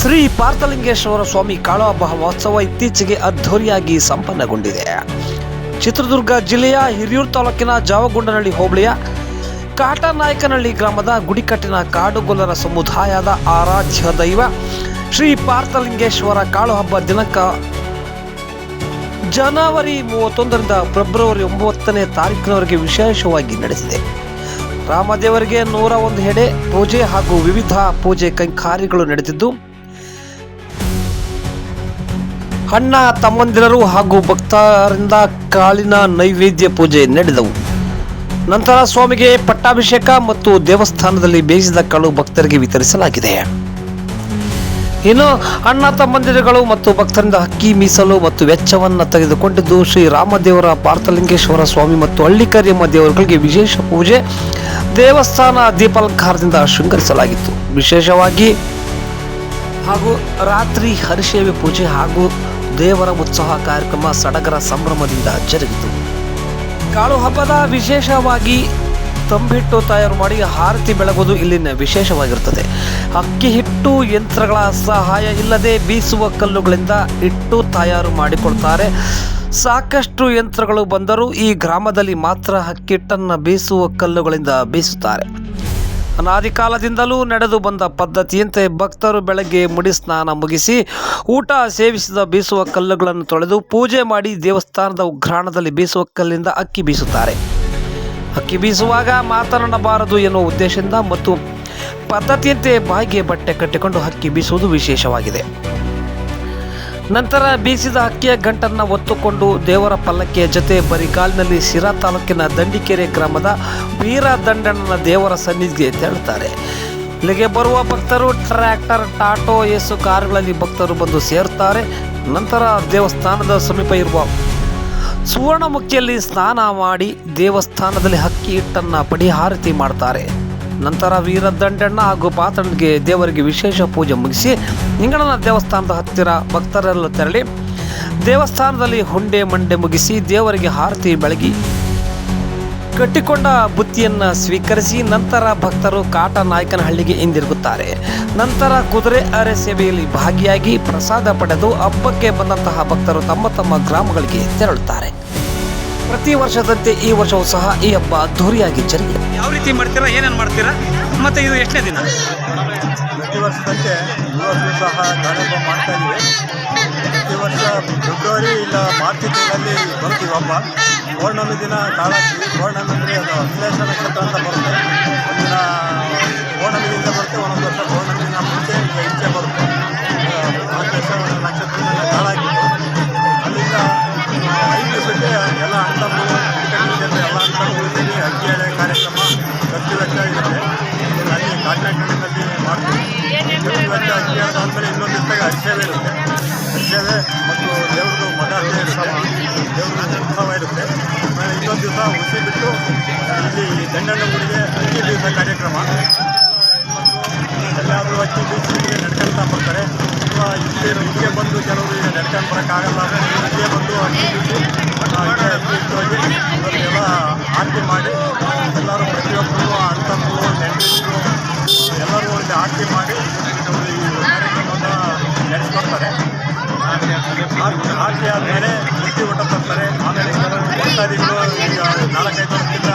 ಶ್ರೀ ಪಾರ್ಥಲಿಂಗೇಶ್ವರ ಸ್ವಾಮಿ ಕಾಳುಹಬ್ಬ ಮಹೋತ್ಸವ ಇತ್ತೀಚೆಗೆ ಅದ್ಧೂರಿಯಾಗಿ ಸಂಪನ್ನಗೊಂಡಿದೆ. ಚಿತ್ರದುರ್ಗ ಜಿಲ್ಲೆಯ ಹಿರಿಯೂರು ತಾಲೂಕಿನ ಜಾವಗುಂಡನಹಳ್ಳಿ ಹೋಬಳಿಯ ಕಾಟನಾಯಕನಹಳ್ಳಿ ಗ್ರಾಮದ ಗುಡಿಕಟ್ಟಿನ ಕಾಡುಗೊಲ್ಲರ ಸಮುದಾಯದ ಆರಾಧ್ಯ ದೈವ ಶ್ರೀ ಪಾರ್ಥಲಿಂಗೇಶ್ವರ ಕಾಳುಹಬ್ಬ ದಿನಕ್ಕ ದಿನಾಂಕ ಜನವರಿ ಮೂವತ್ತೊಂದರಿಂದ ಫೆಬ್ರವರಿ ಒಂಬತ್ತನೇ ತಾರೀಕಿನವರೆಗೆ ವಿಶೇಷವಾಗಿ ನಡೆಸಿದೆ ರಾಮದೇವರಿಗೆ ನೂರ ಒಂದು ಹೆಡೆ ಪೂಜೆ ಹಾಗೂ ವಿವಿಧ ಪೂಜೆ ಕೈಂಕಾರ್ಯಗಳು ನಡೆದಿದ್ದು ಅಣ್ಣ, ತಮ್ಮಂದಿರರು ಹಾಗೂ ಭಕ್ತರಿಂದ ಕಾಳಿನ ನೈವೇದ್ಯ ಪೂಜೆ ನಡೆದವು. ನಂತರ ಸ್ವಾಮಿಗೆ ಪಟ್ಟಾಭಿಷೇಕ ಮತ್ತು ದೇವಸ್ಥಾನದಲ್ಲಿ ಬೇಯಿಸಿದ ಕಾಳು ಭಕ್ತರಿಗೆ ವಿತರಿಸಲಾಗಿದೆ. ಇನ್ನು ಅಣ್ಣ, ತಮ್ಮಂದಿರಗಳು ಮತ್ತು ಭಕ್ತರಿಂದ ಅಕ್ಕಿ ಮೀಸಲು ಮತ್ತು ವೆಚ್ಚವನ್ನು ತೆಗೆದುಕೊಂಡಿದ್ದು, ಶ್ರೀ ರಾಮದೇವರ ಪಾರ್ಥಲಿಂಗೇಶ್ವರ ಸ್ವಾಮಿ ಮತ್ತು ಹಳ್ಳಿಕರಿಯಮ್ಮ ದೇವರುಗಳಿಗೆ ವಿಶೇಷ ಪೂಜೆ ದೇವಸ್ಥಾನ ದೀಪಾಲಂಕಾರದಿಂದ ಶೃಂಗರಿಸಲಾಗಿತ್ತು. ವಿಶೇಷವಾಗಿ ಹಾಗೂ ರಾತ್ರಿ ಹರಿಶೇವೆ ಪೂಜೆ ಹಾಗೂ ದೇವರ ಉತ್ಸವ ಕಾರ್ಯಕ್ರಮ ಸಡಗರ ಸಂಭ್ರಮದಿಂದ ಜರುಗಿತು. ಕಾಳು ಹಬ್ಬದ ವಿಶೇಷವಾಗಿ ತಂಬಿಟ್ಟು ತಯಾರು ಮಾಡಿ ಆರತಿ ಬೆಳಗುವುದು ಇಲ್ಲಿನ ವಿಶೇಷವಾಗಿರುತ್ತದೆ. ಅಕ್ಕಿ ಹಿಟ್ಟು ಯಂತ್ರಗಳ ಸಹಾಯ ಇಲ್ಲದೆ ಬೀಸುವ ಕಲ್ಲುಗಳಿಂದ ಹಿಟ್ಟು ತಯಾರು ಮಾಡಿಕೊಳ್ತಾರೆ. ಸಾಕಷ್ಟು ಯಂತ್ರಗಳು ಬಂದರೂ ಈ ಗ್ರಾಮದಲ್ಲಿ ಮಾತ್ರ ಅಕ್ಕಿ ಹಿಟ್ಟನ್ನು ಬೀಸುವ ಕಲ್ಲುಗಳಿಂದ ಬೀಸುತ್ತಾರೆ. ಅನಾದಿ ಕಾಲದಿಂದಲೂ ನಡೆದು ಬಂದ ಪದ್ಧತಿಯಂತೆ ಭಕ್ತರು ಬೆಳಗ್ಗೆ ಮುಡಿ ಸ್ನಾನ ಮುಗಿಸಿ ಊಟ ಸೇವಿಸಿದ ಬೀಸುವ ಕಲ್ಲುಗಳನ್ನು ತೊಳೆದು ಪೂಜೆ ಮಾಡಿ ದೇವಸ್ಥಾನದ ಉಗ್ರಾಣದಲ್ಲಿ ಬೀಸುವ ಕಲ್ಲಿಂದ ಅಕ್ಕಿ ಬೀಸುತ್ತಾರೆ. ಅಕ್ಕಿ ಬೀಸುವಾಗ ಮಾತನಾಡಬಾರದು ಎನ್ನುವ ಉದ್ದೇಶದಿಂದ ಮತ್ತು ಪದ್ಧತಿಯಂತೆ ಬಾಯಿಗೆ ಬಟ್ಟೆ ಕಟ್ಟಿಕೊಂಡು ಅಕ್ಕಿ ಬೀಸುವುದು ವಿಶೇಷವಾಗಿದೆ. ನಂತರ ಬೀಸಿದ ಅಕ್ಕಿಯ ಗಂಟನ್ನು ಹೊತ್ತುಕೊಂಡು ದೇವರ ಪಲ್ಲಕ್ಕಿಯ ಜೊತೆ ಬರಿಗಾಲಿನಲ್ಲಿ ಶಿರಾ ತಾಲೂಕಿನ ದಂಡಿಕೆರೆ ಗ್ರಾಮದ ವೀರ ದಂಡಣ್ಣನ ದೇವರ ಸನ್ನಿಧಿಗೆ ತೆರಳುತ್ತಾರೆ. ಇಲ್ಲಿಗೆ ಬರುವ ಭಕ್ತರು ಟ್ರ್ಯಾಕ್ಟರ್, ಟಾಟೋ, ಏಸು ಕಾರುಗಳಲ್ಲಿ ಭಕ್ತರು ಬಂದು ಸೇರುತ್ತಾರೆ. ನಂತರ ದೇವಸ್ಥಾನದ ಸಮೀಪ ಇರುವ ಸುವರ್ಣಮುಖಿಯಲ್ಲಿ ಸ್ನಾನ ಮಾಡಿ ದೇವಸ್ಥಾನದಲ್ಲಿ ಅಕ್ಕಿ ಹಿಟ್ಟನ್ನು ಪಡಿ ಹಾರತಿ ಮಾಡ್ತಾರೆ. ನಂತರ ವೀರದಂಡಣ್ಣ ಹಾಗೂ ಪಾತ್ರನಿಗೆ ದೇವರಿಗೆ ವಿಶೇಷ ಪೂಜೆ ಮುಗಿಸಿ ನಿಂಗಣ್ಣನ ದೇವಸ್ಥಾನದ ಹತ್ತಿರ ಭಕ್ತರೆಲ್ಲ ತೆರಳಿ ದೇವಸ್ಥಾನದಲ್ಲಿ ಹುಂಡೆ ಮಂಡೆ ಮುಗಿಸಿ ದೇವರಿಗೆ ಆರತಿ ಬೆಳಗಿ ಕಟ್ಟಿಕೊಂಡ ಬುತ್ತಿಯನ್ನು ಸ್ವೀಕರಿಸಿ ನಂತರ ಭಕ್ತರು ಕಾಟನಾಯಕನಹಳ್ಳಿಗೆ ಹಿಂದಿರುಗುತ್ತಾರೆ. ನಂತರ ಕುದುರೆ ಅರೆ ಸೇವೆಯಲ್ಲಿ ಭಾಗಿಯಾಗಿ ಪ್ರಸಾದ ಪಡೆದು ಹಬ್ಬಕ್ಕೆ ಬಂದಂತಹ ಭಕ್ತರು ತಮ್ಮ ತಮ್ಮ ಗ್ರಾಮಗಳಿಗೆ ತೆರಳುತ್ತಾರೆ. ಪ್ರತಿ ವರ್ಷದಂತೆ ಈ ವರ್ಷವೂ ಸಹ ಈ ಹಬ್ಬ ಅದ್ಧೂರಿಯಾಗಿ ಜರುಗಿದೆ. ಯಾವ ರೀತಿ ಮಾಡ್ತೀರಾ ಏನೇನು ಮಾಡ್ತೀರಾ? ಮತ್ತೆ ಇದು ಎಷ್ಟನೇ ದಿನ? ಪ್ರತಿ ವರ್ಷದಂತೆ ಈ ವರ್ಷ ಸಹ ಕಾರ್ಯಕ್ರಮ ಮಾಡ್ತಾ ಇದ್ದೀವಿ. ಪ್ರತಿ ವರ್ಷ ಫೆಬ್ರವರಿ ಇಲ್ಲ ಮಾರ್ಚ್ ತಿಂಗಳಲ್ಲಿ ಬರ್ತೀವಿ ಹಬ್ಬ. ಪೌರ್ಣಮಿ ದಿನ ಕಾಲ ಪೌರ್ಣಮಿ ಅಂದರೆ ಅದು ಅಶ್ಲೇಷ ನಕ್ಷತ್ರ ಅಂತ ಬರುತ್ತೆ. ಅಲ್ಲಿ ಕಾಟ್ನಾಕಿನಲ್ಲಿ ಮಾಡ್ತೀವಿ ವೆಚ್ಚ ಅಕ್ಕಿ ಆದಮೇಲೆ ಇನ್ನೊಂದು ದಿವಸ ಅಷ್ಟೇವೇ ಇರುತ್ತೆ ಅರಿಸೇವೆ ಮತ್ತು ದೇವ್ರದ್ದು ಮಠ ಉತ್ಸವ ದೇವ್ರದ್ದು ಉತ್ಸವ ಇರುತ್ತೆ ಆಮೇಲೆ ಇನ್ನೊಂದು ದಿವಸ ಹುಸಿ ಬಿಟ್ಟು ಇಲ್ಲಿ ದಂಡಣ್ಣ ಗುಡಿಗೆ ಅಕ್ಕಿ ದಿವಸ ಕಾರ್ಯಕ್ರಮ ಎಲ್ಲಾದರೂ ಅಕ್ಕಿ ಬೀಸಿಗೆ ನಡ್ಕೊಳ್ತಾ ಬರ್ತಾರೆ ಅಥವಾ ಇಲ್ಲಿ ಇಲ್ಲಿಗೆ ಬಂದು ಕೆಲವರು ಈಗ ನಡ್ಕೊಂಡು ಬರೋಕ್ಕಾಗಲ್ಲ ಇಲ್ಲಿಗೆ ಬಂದು ಅಕ್ಕಿ ಬೀಸಿ ಜಾಸ್ತಿ ಮಾಡಿ ನಡೆಸ್ಕೊಡ್ತಾರೆ ಆರತಿ ಆದಮೇಲೆ ಮುಟ್ಟಿ ಊಟ ತರ್ತಾರೆ ಆಮೇಲೆ ಈಗ ನಾಲ್ಕೈದು ವರ್ಷದಿಂದ